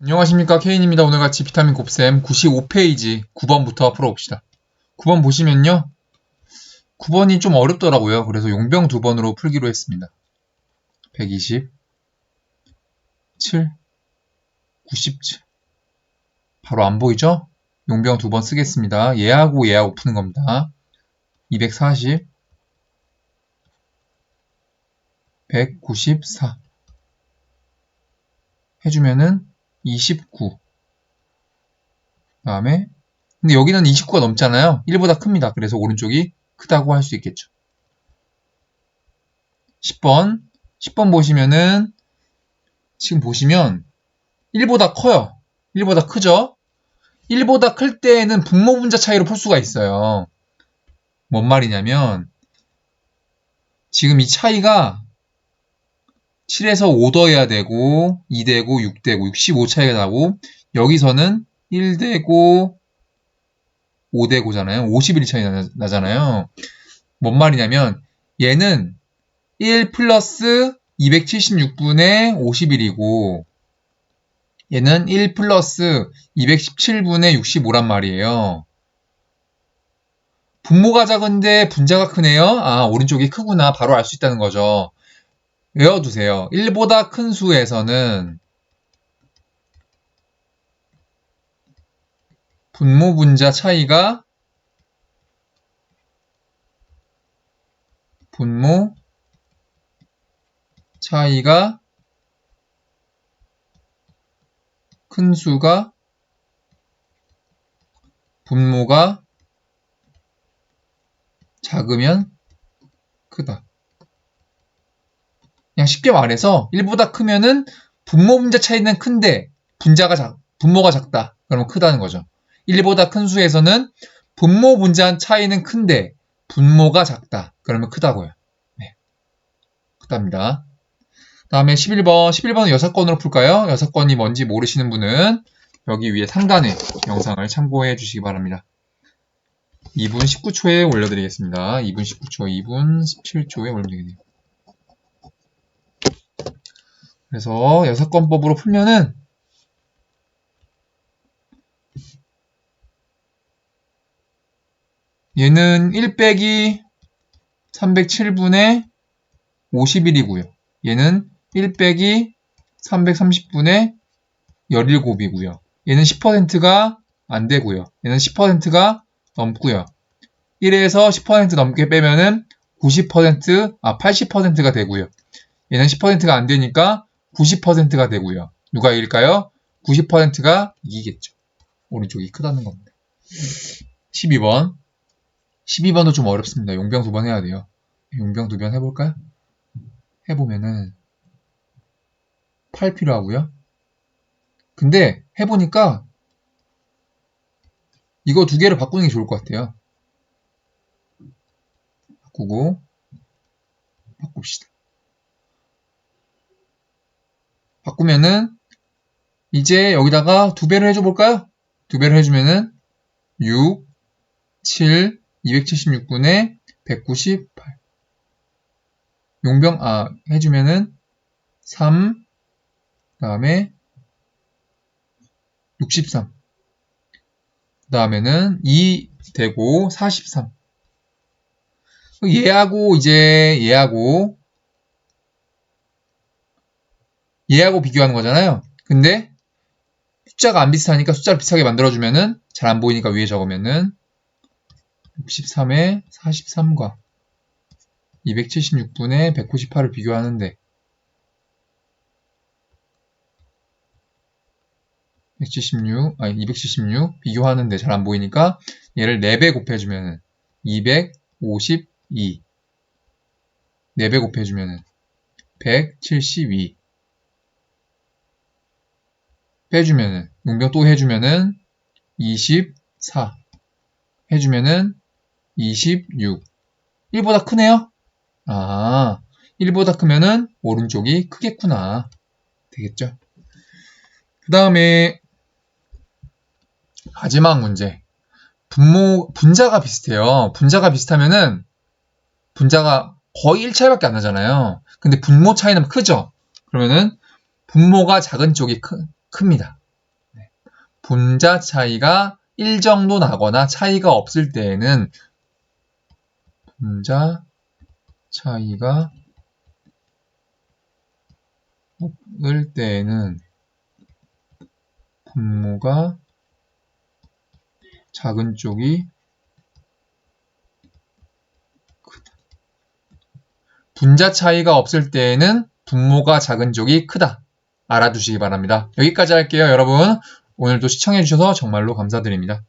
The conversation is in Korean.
안녕하십니까 케인입니다. 오늘같이 비타민 곱셈 95페이지 9번부터 풀어봅시다. 9번 보시면요. 9번이 좀 어렵더라고요. 그래서 용병 두 번으로 풀기로 했습니다. 120, 7, 97. 바로 안 보이죠? 용병 두 번 쓰겠습니다. 얘하고 얘하고 푸는 겁니다. 240, 194. 해주면은 29. 다음에 근데 여기는 29가 넘잖아요. 1보다 큽니다. 그래서 오른쪽이 크다고 할 수 있겠죠. 10번. 10번 보시면은 지금 보시면 1보다 커요. 1보다 크죠? 1보다 클 때에는 분모 분자 차이로 풀 수가 있어요. 뭔 말이냐면 지금 이 차이가 7에서 5 더해야 되고 2 되고 6 되고 65 차이가 나고 여기서는 1 되고 5 되고잖아요. 51 차이 나, 나잖아요. 뭔 말이냐면 얘는 1 플러스 276분의 51이고 얘는 1 플러스 217분의 65란 말이에요. 분모가 작은데 분자가 크네요. 아 오른쪽이 크구나. 바로 알 수 있다는 거죠. 외워두세요. 1보다 큰 수에서는 분모 분자 차이가 분모 차이가 큰 수가 분모가 작으면 크다. 그냥 쉽게 말해서 1보다 크면은 분모 분자 차이는 큰데 분자가 작, 분모가 작다. 그러면 크다는 거죠. 1보다 큰 수에서는 분모 분자 차이는 큰데 분모가 작다. 그러면 크다고요. 네. 크답니다. 다음에 11번, 11번은 6건으로 풀까요? 6건이 뭔지 모르시는 분은 여기 위에 상단에 영상을 참고해 주시기 바랍니다. 2분 19초에 올려드리겠습니다. 2분 19초, 2분 17초에 올려드리겠네요. 그래서 여섯건법으로 풀면은 얘는 1 빼기 307분의 51이고요. 얘는 1 빼기 330분의 17이고요. 얘는 10%가 안 되고요. 얘는 10%가 넘고요. 1에서 10% 넘게 빼면은 90%, 아, 80%가 되고요. 얘는 10%가 안 되니까 90%가 되고요. 누가 이길까요? 90%가 이기겠죠. 오른쪽이 크다는 겁니다. 12번. 12번도 좀 어렵습니다. 용병 두 번 해야 돼요. 용병 두 번 해볼까요? 해보면은 8 필요하고요. 근데 해보니까 이거 두 개를 바꾸는 게 좋을 것 같아요. 바꾸고 바꿉시다. 바꾸면은 이제 여기다가 두 배를 해줘 볼까요? 두 배를 해주면은 6, 7, 276분의 198 용병 아 해주면은 3 다음에 63 그 다음에는 2 되고 43 얘하고 이제 얘하고 얘하고 비교하는 거잖아요. 근데 숫자가 안 비슷하니까 숫자를 비슷하게 만들어주면은 잘 안 보이니까 위에 적으면은 63에 43과 276분의 198을 비교하는데 176, 아니 276 비교하는데 잘 안 보이니까 얘를 4배 곱해주면은 252 4배 곱해주면은 172 빼주면은 용병 또 해주면은 24 해주면은 26 1보다 크네요? 아 1보다 크면은 오른쪽이 크겠구나. 되겠죠? 그 다음에 마지막 문제. 분모 분자가 비슷해요. 분자가 비슷하면은 분자가 거의 1차이밖에 안 나잖아요. 근데 분모 차이는 크죠? 그러면은 분모가 작은 쪽이 크, 큽니다. 분자 차이가 1 정도 나거나 차이가 없을 때에는 분자 차이가 없을 때에는 분모가 작은 쪽이 크다. 분자 차이가 없을 때에는 분모가 작은 쪽이 크다. 알아두시기 바랍니다. 여기까지 할게요, 여러분. 오늘도 시청해주셔서 정말로 감사드립니다.